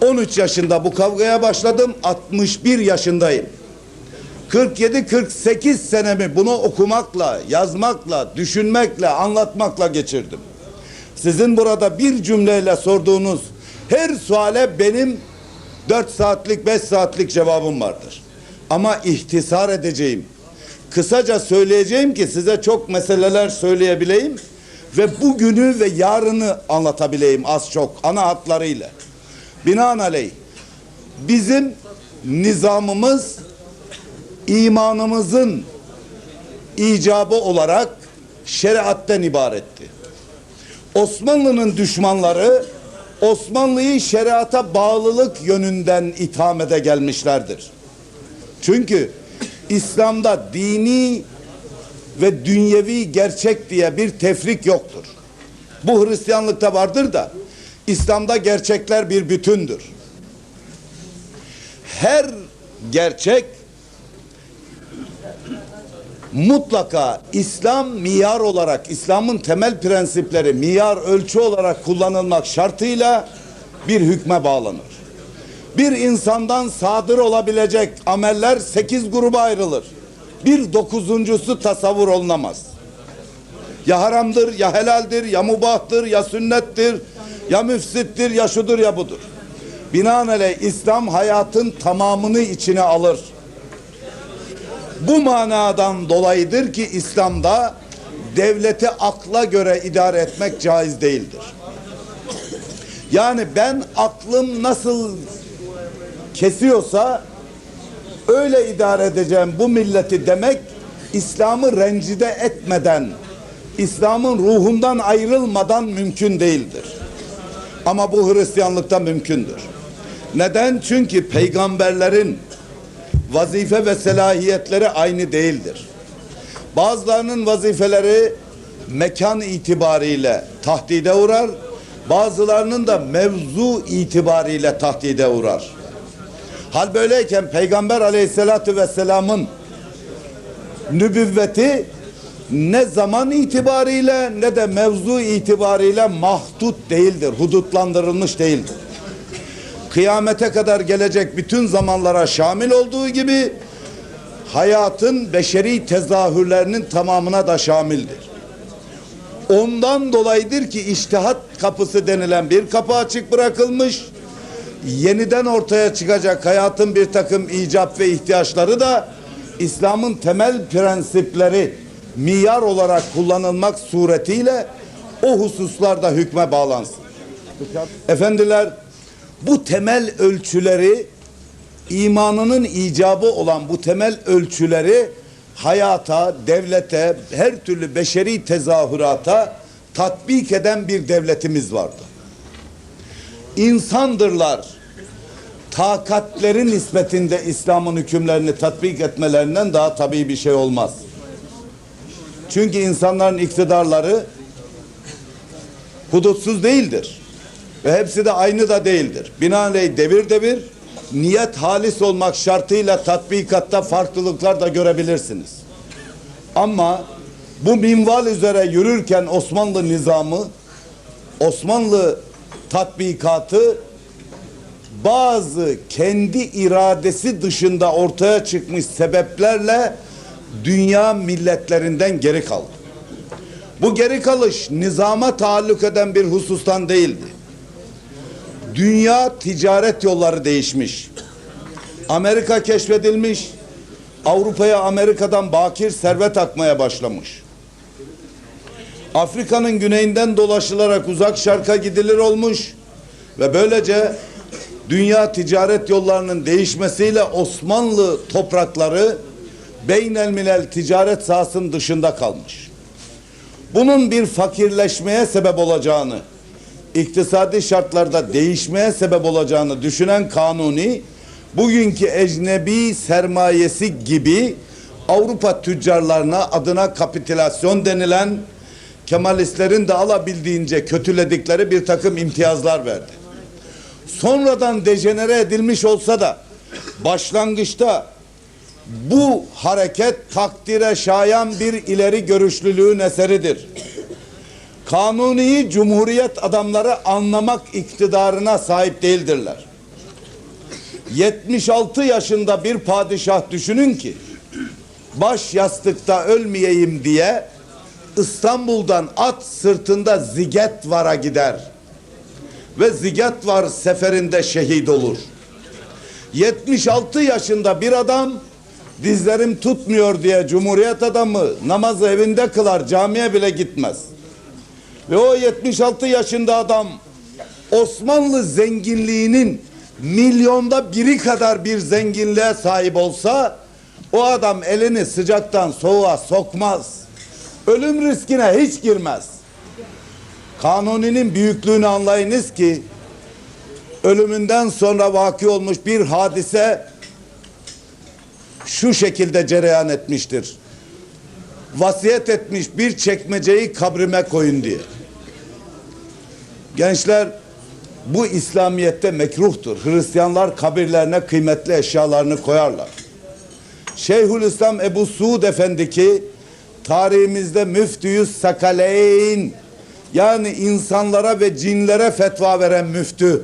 13 yaşında bu kavgaya başladım. 61 yaşındayım. 47-48 senemi bunu okumakla, yazmakla, düşünmekle, anlatmakla geçirdim. Sizin burada bir cümleyle sorduğunuz her suale benim 4 saatlik, 5 saatlik cevabım vardır. Ama ihtisar edeceğim. Kısaca söyleyeceğim ki size çok meseleler söyleyebileyim ve bugünü ve yarını anlatabileyim az çok ana hatlarıyla. Binaenaleyh bizim nizamımız imanımızın icabı olarak şeriatten ibaretti. Osmanlı'nın düşmanları Osmanlı'yı şeriata bağlılık yönünden ithamede gelmişlerdir. Çünkü İslam'da dini ve dünyevi gerçek diye bir tefrik yoktur. Bu Hristiyanlıkta vardır da İslam'da gerçekler bir bütündür. Her gerçek mutlaka İslam miyar olarak İslam'ın temel prensipleri miyar ölçü olarak kullanılmak şartıyla bir hükme bağlanır. Bir insandan sadır olabilecek ameller sekiz gruba ayrılır. Bir dokuzuncusu tasavvur olunamaz. Ya haramdır, ya helaldir, ya mubahtır, ya sünnettir, ya müfsittir, ya şudur ya budur. Binaenaleyh İslam hayatın tamamını içine alır. Bu manadan dolayıdır ki İslam'da devleti akla göre idare etmek caiz değildir. Yani ben aklım nasıl kesiyorsa öyle idare edeceğim bu milleti demek İslam'ı rencide etmeden İslam'ın ruhundan ayrılmadan mümkün değildir. Ama bu Hristiyanlıkta mümkündür. Neden? Çünkü peygamberlerin vazife ve selahiyetleri aynı değildir. Bazılarının vazifeleri mekan itibariyle tahdide uğrar, bazılarının da mevzu itibariyle tahdide uğrar. Hal böyleyken Peygamber aleyhissalatü vesselamın nübüvveti ne zaman itibariyle ne de mevzu itibariyle mahdut değildir, hudutlandırılmış değildir. Kıyamete kadar gelecek bütün zamanlara şamil olduğu gibi hayatın beşeri tezahürlerinin tamamına da şamildir. Ondan dolayıdır ki iştihat kapısı denilen bir kapı açık bırakılmış. Yeniden ortaya çıkacak hayatın bir takım icap ve ihtiyaçları da İslam'ın temel prensipleri miyar olarak kullanılmak suretiyle o hususlarda hükme bağlansın. Efendiler bu temel ölçüleri imanının icabı olan bu temel ölçüleri hayata, devlete, her türlü beşeri tezahürata tatbik eden bir devletimiz vardı. İnsandırlar takatleri nispetinde İslam'ın hükümlerini tatbik etmelerinden daha tabii bir şey olmaz. Çünkü insanların iktidarları hudutsuz değildir. Ve hepsi de aynı da değildir. Binaenaleyh devir devir niyet halis olmak şartıyla tatbikatta farklılıklar da görebilirsiniz. Ama bu minval üzere yürürken Osmanlı nizamı, Osmanlı tatbikatı bazı kendi iradesi dışında ortaya çıkmış sebeplerle dünya milletlerinden geri kaldı. Bu geri kalış nizama taalluk eden bir husustan değildi. Dünya ticaret yolları değişmiş. Amerika keşfedilmiş. Avrupa'ya Amerika'dan bakir servet akmaya başlamış. Afrika'nın güneyinden dolaşılarak uzak şarka gidilir olmuş ve böylece dünya ticaret yollarının değişmesiyle Osmanlı toprakları beynelmilel ticaret sahasının dışında kalmış. Bunun bir fakirleşmeye sebep olacağını, iktisadi şartlarda değişmeye sebep olacağını düşünen kanuni, bugünkü ecnebi sermayesi gibi Avrupa tüccarlarına adına kapitülasyon denilen Kemalistlerin de alabildiğince kötüledikleri bir takım imtiyazlar verdi. Sonradan dejenere edilmiş olsa da başlangıçta bu hareket takdire şayan bir ileri görüşlülüğün eseridir. Kanuniyi cumhuriyet adamları anlamak iktidarına sahip değildirler. 76 yaşında bir padişah düşünün ki baş yastıkta ölmeyeyim diye İstanbul'dan at sırtında Zigetvar'a gider. Ve Zigetvar seferinde şehit olur. 76 yaşında bir adam dizlerim tutmuyor diye Cumhuriyet adamı namazı evinde kılar camiye bile gitmez. Ve o 76 yaşında adam Osmanlı zenginliğinin milyonda biri kadar bir zenginliğe sahip olsa o adam elini sıcaktan soğuğa sokmaz. Ölüm riskine hiç girmez. Kanuni'nin büyüklüğünü anlayınız ki ölümünden sonra vaki olmuş bir hadise şu şekilde cereyan etmiştir. Vasiyet etmiş bir çekmeceyi kabrime koyun diye. Gençler bu İslamiyet'te mekruhtur. Hristiyanlar kabirlerine kıymetli eşyalarını koyarlar. Şeyhülislam Ebu Suud Efendi ki tarihimizde müftüyüz sakaleyn yani insanlara ve cinlere fetva veren müftü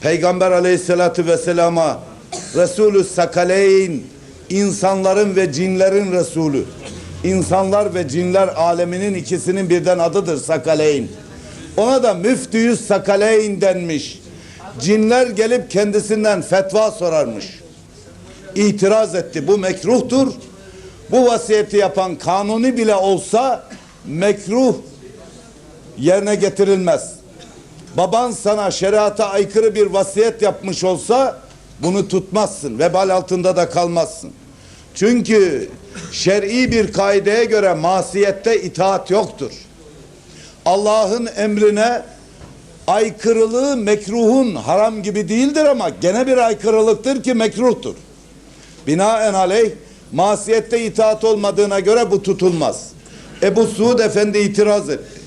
Peygamber aleyhissalatü vesselama Resulü sakaleyn insanların ve cinlerin Resulü insanlar ve cinler aleminin ikisinin birden adıdır sakaleyn ona da müftüyüz sakaleyn denmiş cinler gelip kendisinden fetva sorarmış itiraz etti. Bu mekruhtur. Bu vasiyeti yapan kanuni bile olsa mekruh yerine getirilmez. Baban sana şeriata aykırı bir vasiyet yapmış olsa bunu tutmazsın. Vebal altında da kalmazsın. Çünkü şer'i bir kaideye göre masiyette itaat yoktur. Allah'ın emrine aykırılığı mekruhun haram gibi değildir ama gene bir aykırılıktır ki mekruhtur. Binaenaleyh masiyette itaat olmadığına göre bu tutulmaz. Ebu Suud Efendi itiraz etti.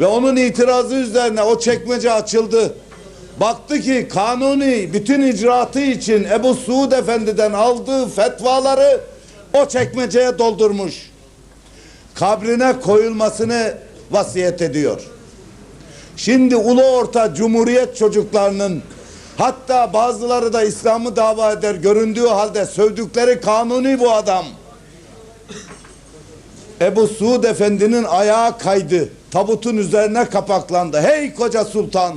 Ve onun itirazı üzerine o çekmece açıldı. Baktı ki kanuni bütün icraatı için Ebu Suud Efendi'den aldığı fetvaları o çekmeceye doldurmuş. Kabrine koyulmasını vasiyet ediyor. Şimdi ulu orta cumhuriyet çocuklarının hatta bazıları da İslam'ı dava eder göründüğü halde sövdükleri kanuni bu adam. Ebu Suud Efendi'nin ayağı kaydı. Tabutun üzerine kapaklandı. Hey koca sultan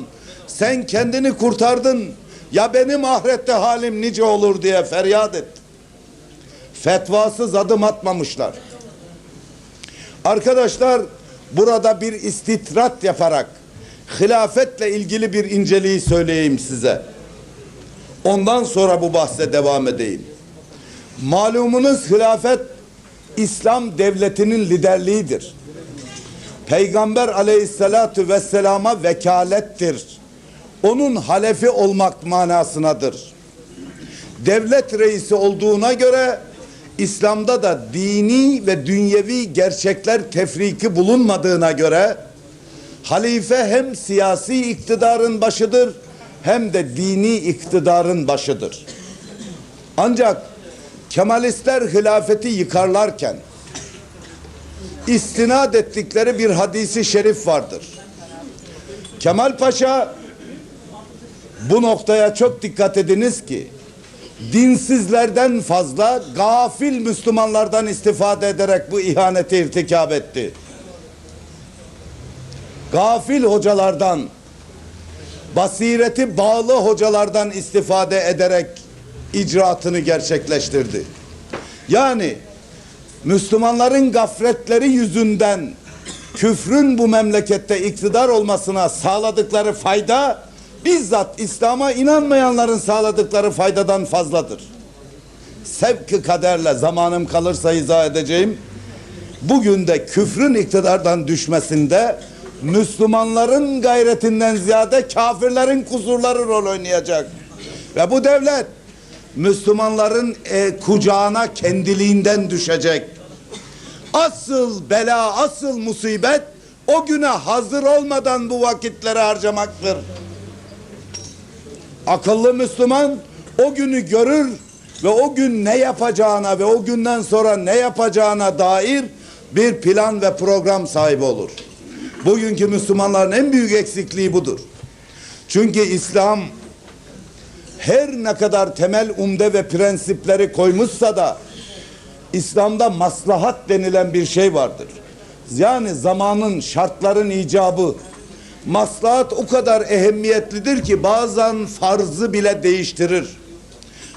sen kendini kurtardın. Ya benim ahirette halim nice olur diye feryat etti. Fetvasız adım atmamışlar. Arkadaşlar burada bir istitrat yaparak hilafetle ilgili bir inceliği söyleyeyim size. Ondan sonra bu bahse devam edeyim. Malumunuz hilafet İslam devletinin liderliğidir. Peygamber aleyhissalatu vesselama vekalettir. Onun halefi olmak manasınadır. Devlet reisi olduğuna göre İslam'da da dini ve dünyevi gerçekler tefriki bulunmadığına göre halife hem siyasi iktidarın başıdır hem de dini iktidarın başıdır. Ancak Kemalistler hilafeti yıkarlarken istinad ettikleri bir hadisi şerif vardır. Kemal Paşa bu noktaya çok dikkat ediniz ki dinsizlerden fazla gafil Müslümanlardan istifade ederek bu ihaneti irtikab etti. Gafil hocalardan basireti bağlı hocalardan istifade ederek icraatını gerçekleştirdi. Yani Müslümanların gafletleri yüzünden küfrün bu memlekette iktidar olmasına sağladıkları fayda bizzat İslam'a inanmayanların sağladıkları faydadan fazladır. Sevki kaderle zamanım kalırsa izah edeceğim. Bugün de küfrün iktidardan düşmesinde Müslümanların gayretinden ziyade kafirlerin kusurları rol oynayacak. Ve bu devlet Müslümanların e, kucağına kendiliğinden düşecek. Asıl bela, asıl musibet o güne hazır olmadan bu vakitleri harcamaktır. Akıllı Müslüman o günü görür ve o gün ne yapacağına ve o günden sonra ne yapacağına dair bir plan ve program sahibi olur. Bugünkü Müslümanların en büyük eksikliği budur. Çünkü İslam her ne kadar temel umde ve prensipleri koymuşsa da İslam'da maslahat denilen bir şey vardır. Yani zamanın, şartların icabı. Maslahat o kadar ehemmiyetlidir ki bazen farzı bile değiştirir.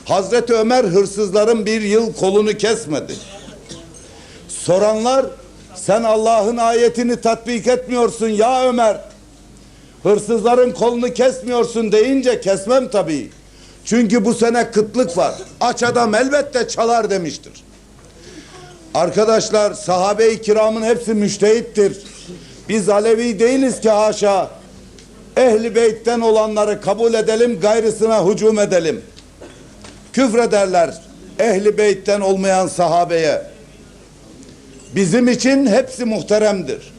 Hazreti Ömer hırsızların bir yıl kolunu kesmedi. Soranlar sen Allah'ın ayetini tatbik etmiyorsun ya Ömer. Hırsızların kolunu kesmiyorsun deyince kesmem tabii. Çünkü bu sene kıtlık var. Aç adam elbette çalar demiştir. Arkadaşlar sahabe-i kiramın hepsi müştehittir. Biz Alevi değiliz ki haşa. Ehli beytten olanları kabul edelim, gayrısına hücum edelim. Küfrederler ehli beytten olmayan sahabeye. Bizim için hepsi muhteremdir.